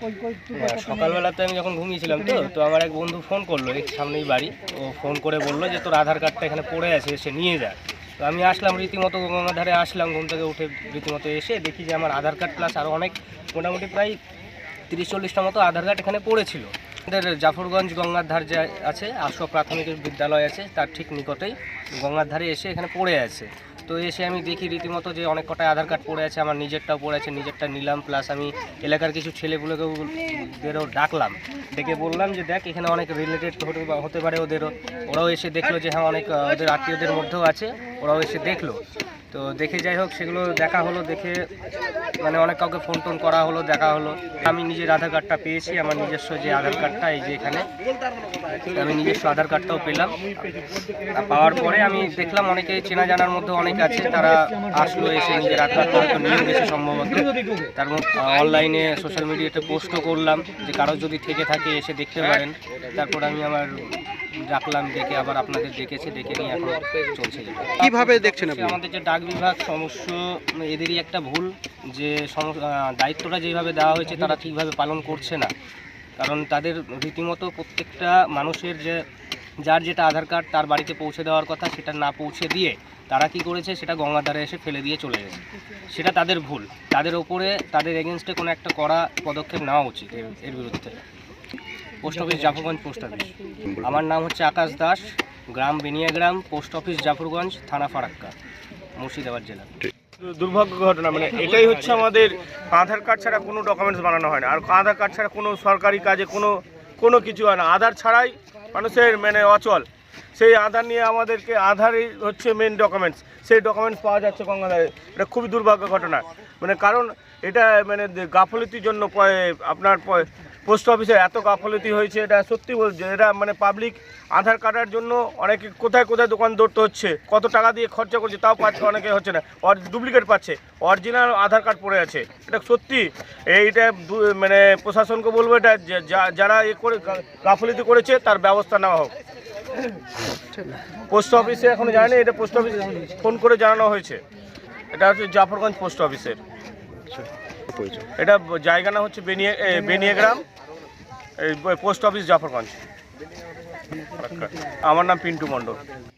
হ্যাঁ, সকালবেলাতে আমি যখন ঘুমিয়েছিলাম তো তো আমার এক বন্ধু ফোন করল এই সামনেই বাড়ি। ও ফোন করে বলল যে তোর আধার কার্ডটা এখানে পড়ে আছে এসে নিয়ে যা। তো আমি আসলাম রীতিমতো গঙ্গার ধারে আসলাম ঘুম থেকে উঠে রীতিমতো এসে দেখি যে আমার আধার কার্ড প্লাস আরও অনেক মোটামুটি প্রায় তিরিশ চল্লিশটা মতো আধার কার্ড এখানে পড়েছিল। আমাদের জাফরগঞ্জ গঙ্গার ধার যে আছে আশো প্রাথমিক বিদ্যালয় আছে তার ঠিক নিকটেই গঙ্গার ধারে এসে এখানে পড়ে আছে। তো এসে আমি দেখি রীতিমতো যে অনেক কটায় আধার কার্ড পড়ে আছে, আমার নিজেরটাও পড়ে আছে, নিজেরটা নিলাম প্লাস আমি এলাকার কিছু ছেলেগুলোকেও ওদেরও ডাকলাম। ডেকে বললাম যে, দেখ, এখানে অনেক রিলেটেড হতে পারে ওদেরও। ওরাও এসে দেখল যে হ্যাঁ অনেক ওদের আত্মীয়দের মধ্যেও আছে, ওরাও এসে দেখল। তো দেখে যাই হোক, সেগুলো দেখা হলো, দেখে মানে অনেক কাউকে ফোন টোন করা হলো, দেখা হলো। আমি নিজের আধার কার্ডটা পেয়েছি, আমার নিজস্ব যে আধার কার্ডটা এই যে এখানে, আমি নিজস্ব আধার কার্ডটাও পেলাম। পাওয়ার পরে আমি দেখলাম অনেকে চেনা জানার মধ্যে অনেক আছে, তারা আসলো এসে নিজের আধার কার্ডটা নিয়ে গেছে সম্ভবত। তার অনলাইনে সোশ্যাল মিডিয়াতে পোস্টও করলাম, যে কারও যদি থেকে থাকে, এসে দেখতে পারেন। তারপর আমি আমার ডাকলাম ডেকে আবার আপনাদের ডেকেছে ডেকে নিয়ে এখন চলছে। কীভাবে দেখছেন আপনি? আমাদের যে ডাক বিভাগ সমস্য এদেরই একটা ভুল যে দায়িত্বটা যেভাবে দেওয়া হয়েছে তারা ঠিকভাবে পালন করছে না। কারণ তাদের রীতিমতো প্রত্যেকটা মানুষের যে যার যেটা আধার কার্ড তার বাড়িতে পৌঁছে দেওয়ার কথা সেটা না পৌঁছে দিয়ে তারা কি করেছে সেটা গঙ্গার ধারে এসে ফেলে দিয়ে চলে গেছে। সেটা তাদের ভুল। তাদের ওপরে তাদের এগেনস্টে কোনো একটা কড়া পদক্ষেপ নেওয়া উচিত এর বিরুদ্ধে। Post office Jafarganj post office. আমার নাম হচ্ছে আকাশ দাস, গ্রাম বেনিয়াগ্রাম পোস্ট অফিস জাফরগঞ্জ, থানা ফারাক্কা, মুর্শিদাবাদ জেলা। দুর্ভাগ্য ঘটনা মানে এটাই হচ্ছে আমাদের আধার কার্ড ছাড়া কোনো ডকুমেন্টস বানানো হয় না। আর আধার কার্ড ছাড়া কোনো সরকারি কাজে কোনো কোনো কিছু হয় না। আধার ছাড়াই মানুষের মানে অচল। সেই আধার নিয়ে আমাদেরকে আধারই হচ্ছে মেন ডকুমেন্টস সেই ডকুমেন্টস পাওয়া যাচ্ছে গঙ্গাধারে। এটা খুবই দুর্ভাগ্য ঘটনা। মানে কারণ এটা মানে গাফলতির জন্য আপনার পোস্ট অফিসে এত গাফলতি হয়েছে এটা সত্যি বলছে এটা মানে পাবলিক আধার কার্ডের জন্য অনেকে কোথায় কোথায় দোকান দৌড়তে হচ্ছে কত টাকা দিয়ে খরচা করছে তাও পাচ্ছে অনেকে হচ্ছে না অর ডুপ্লিকেট পাচ্ছে অরিজিনাল আধার কার্ড পড়ে আছে এটা সত্যি এইটা মানে প্রশাসনকে বলব এটা যা- যারা এ করে গাফলতি করেছে তার ব্যবস্থা নেওয়া হোক। পোস্ট অফিসে এখনও যায়নি এটা পোস্ট অফিসে ফোন করে জানানো হয়েছে এটা হচ্ছে জাফরগঞ্জ পোস্ট অফিসের। এটা জায়গা না হচ্ছে বেনিয়ে এ, বেনিয়াগ্রাম এই পোস্ট অফিস জাফরগঞ্জ। আমার নাম পিন্টু মণ্ডল।